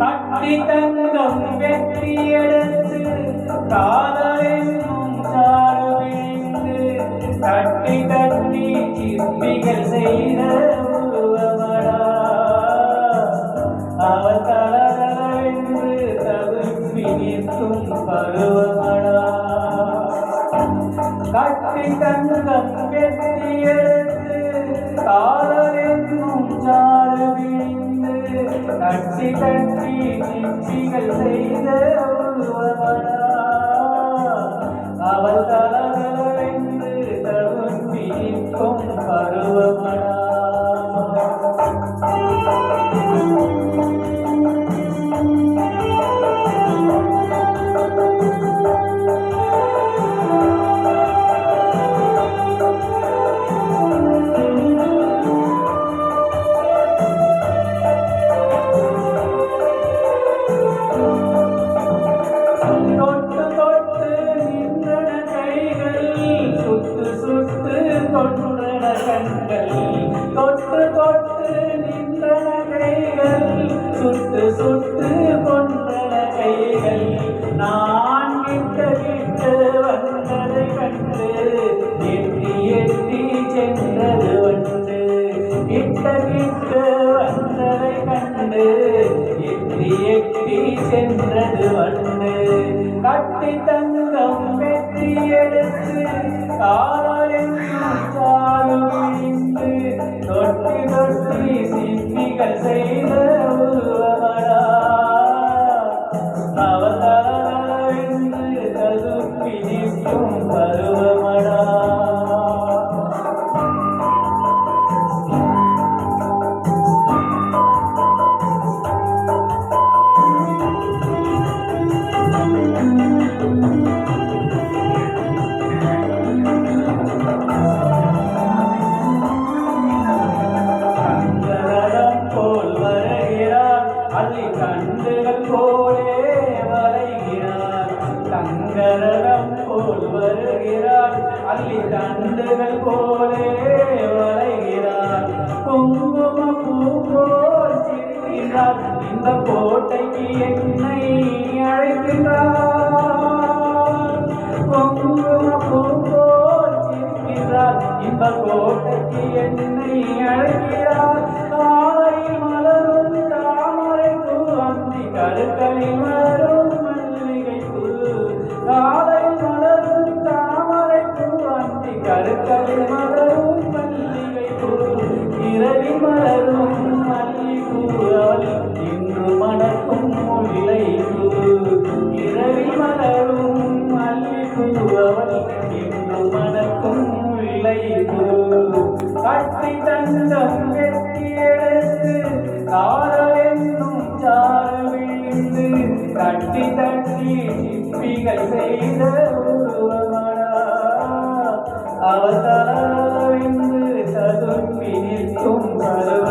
தட்டி தங்கம் வெற்றி எடுத்து காதலென்னும் தட்டி தட்டி சிற்பிகள் செய்த உருவமடா. தளதளவென்று நிற்கும் தங்கம் வெற்றி எடுத்து காதலென்னும் சாறு விழிந்து தட்டி தட்டி செய்த அவள் தலை சுட்டு சுட்டு கொன்றன கைகள். நான் கிட்ட கிட்ட வந்ததை கண்டு எட்டி எட்டி சென்றது வந்து கிட்ட கிட்ட வந்ததை கண்டு எட்டி எட்டி சென்றது வந்து கட்டி தங்கம் வெற்றி எடுத்து காதலென்னும் தொட்டி தொட்டி சிற்பிகள் செய்து நிற்கும் பருவமடா போல் வருகிறார். அள்ளி தண்டுகள் போலே வரைகிறார் குங்கும பூ போல் சிரிக்கிறார் இந்த கோட்டைக்கு என்னை அழைக்கிறார் குங்கும பூ போல் சிரிக்கிறார் இந்த கோட்டைக்கு என்னை அழைக்கிறார். கருக்களில் மலரும் மல்லிகை பூ இரவி மலரும் மல்லிகை இன்று மணக்கும் முல்லை பூ. இரவி மலரும் மல்லிகை அவள் இன்று மணக்கும் முல்லை பூ. கட்டி தங்கம் வெட்டி எடுத்து காதலென்னும் சாறு விழுந்து தட்டி தட்டி சிப்பிகள் செய்த അവതാരം സതുപ്പിനിൽക്കും കരു